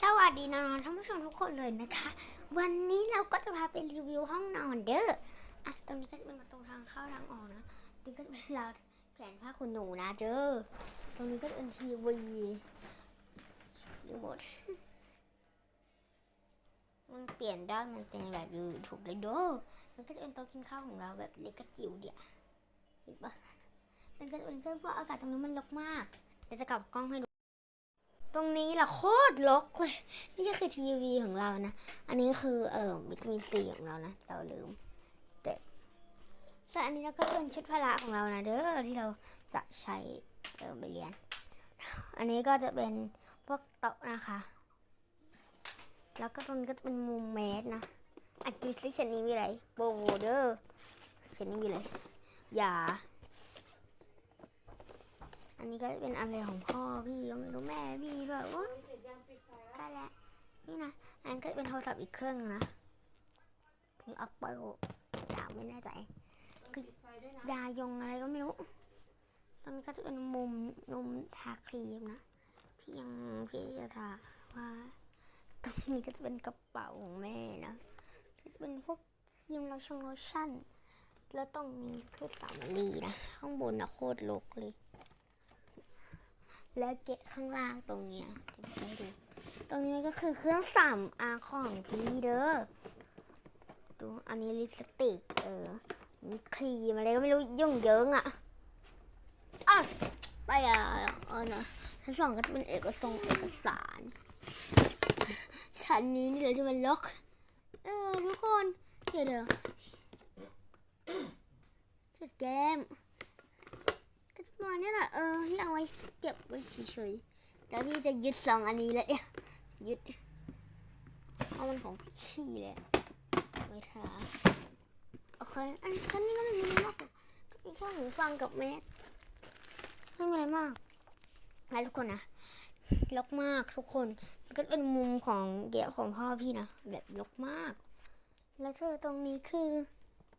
สวัสดีน้องๆท่านผู้ชมทุกคนเลยนะคะ วันนี้เราก็จะพาไปรีวิวห้องนอนเด้ออะตรงนี้ก็จะเป็นประตูทางเข้าทางออกนะตรงนี้ก็จะเป็นเราแผนผ้าขนหนูนะเด้อตรงนี้ก็จะเป็นทีวีรีโมทมันเปลี่ยนได้มันเป็นแบบยูทูบเลยเด้อมันก็จะเป็นโต๊ะกินข้าวของเราแบบเล็กกระจิ๋วเดียวเห็นปะมันก็จะเป็นเครื่องฟอกอากาศตรงนี้มันรกมากเดี๋ยวจะกลับกล้องให้ดู ตรงนี้ล่ะโคตรรกเลย นี่ก็คือทีวีของเรานะ อันนี้คือเอ่อวิตามินซีของเรานะ เราลืมเก็บส่วนอันนี้เราก็เป็นชุดพละของเรานะเด้อที่เราจะใช้เอ่อไปเรียน อันนี้ก็จะเป็นพวกโต๊ะนะคะ แล้วก็ตรงนี้ก็จะเป็นมุมเมสนะอันนี้ซิชันนี้มีอะไรโบเดอร์ชันนี้มีอะไรอย่า อันนี้ก็เป็นอะไรของพ่อพี่ก็ไม่รู้แม่พี่ด้วยวะใกล้แล้ว นี่นะ อันนนก็เป็นโทรศัพท์อีกเครื่องนะคืออัปเปิลยาวไม่แน่ใจ คือยายงอะไรก็ไม่รู้ ตรงนี้ก็จะเป็นมุมนมทาครีมนะ พี่ยังพี่จะทาว่า ตรงนี้ก็จะเป็นกระเป๋าของแม่นะก็จะเป็นพวกครีมโลชั่นโลชั่น แล้วตรงนี้คือสามลีนะ ข้างบนนะโคตรรกเลย แล้วเกะข้างล่างตรงเนี้ยเดี๋ยวให้ดู ตรงนี้ก็คือเครื่องสามอาของพี่เด้อ ดูอันนี้ลิปสติก เออมีครีมอะไรก็ไม่รู้ยุ่งเยิงอะอะไปอะเออนะชั้นสองก็จะเป็นเอกสงเอกสาร ชั้นนี้นี่เราจะมาล็อก เออทุกคนเดี๋ยวเดี๋ยวจุดแก้มก็จะประมาณนี้แหละเออที่เอาไว้เก็บไว้เฉยๆ แล้วพี่จะยึดสองอันนี้เลยเนี่ยยึดเพราะมันของพี่เลยไว้ทาโอเคอันชั้นนี้ก็ไม่มีอะไรมากอกก็มีแค่หูฟังกับแมสไม่มีอะไรมากนะทุกคนนะลกมากทุกคนก็เป็นมุมของเกียของพ่อพี่นะแบบลกมาก แล้วเธอตรงนี้คือ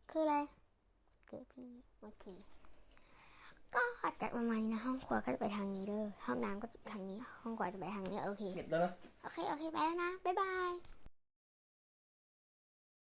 คืออะไรเก๋พี่โอเคก็ จัดประมาณนี้นะห้องครัวก็จะไปทางนี้เด้อห้องน้ำก็จะไปทางนี้ ห้องครัวจะไปทางนี้โอเคเก็บแล้วนะโอเคโอเคไปแล้วนะบ๊ายบาย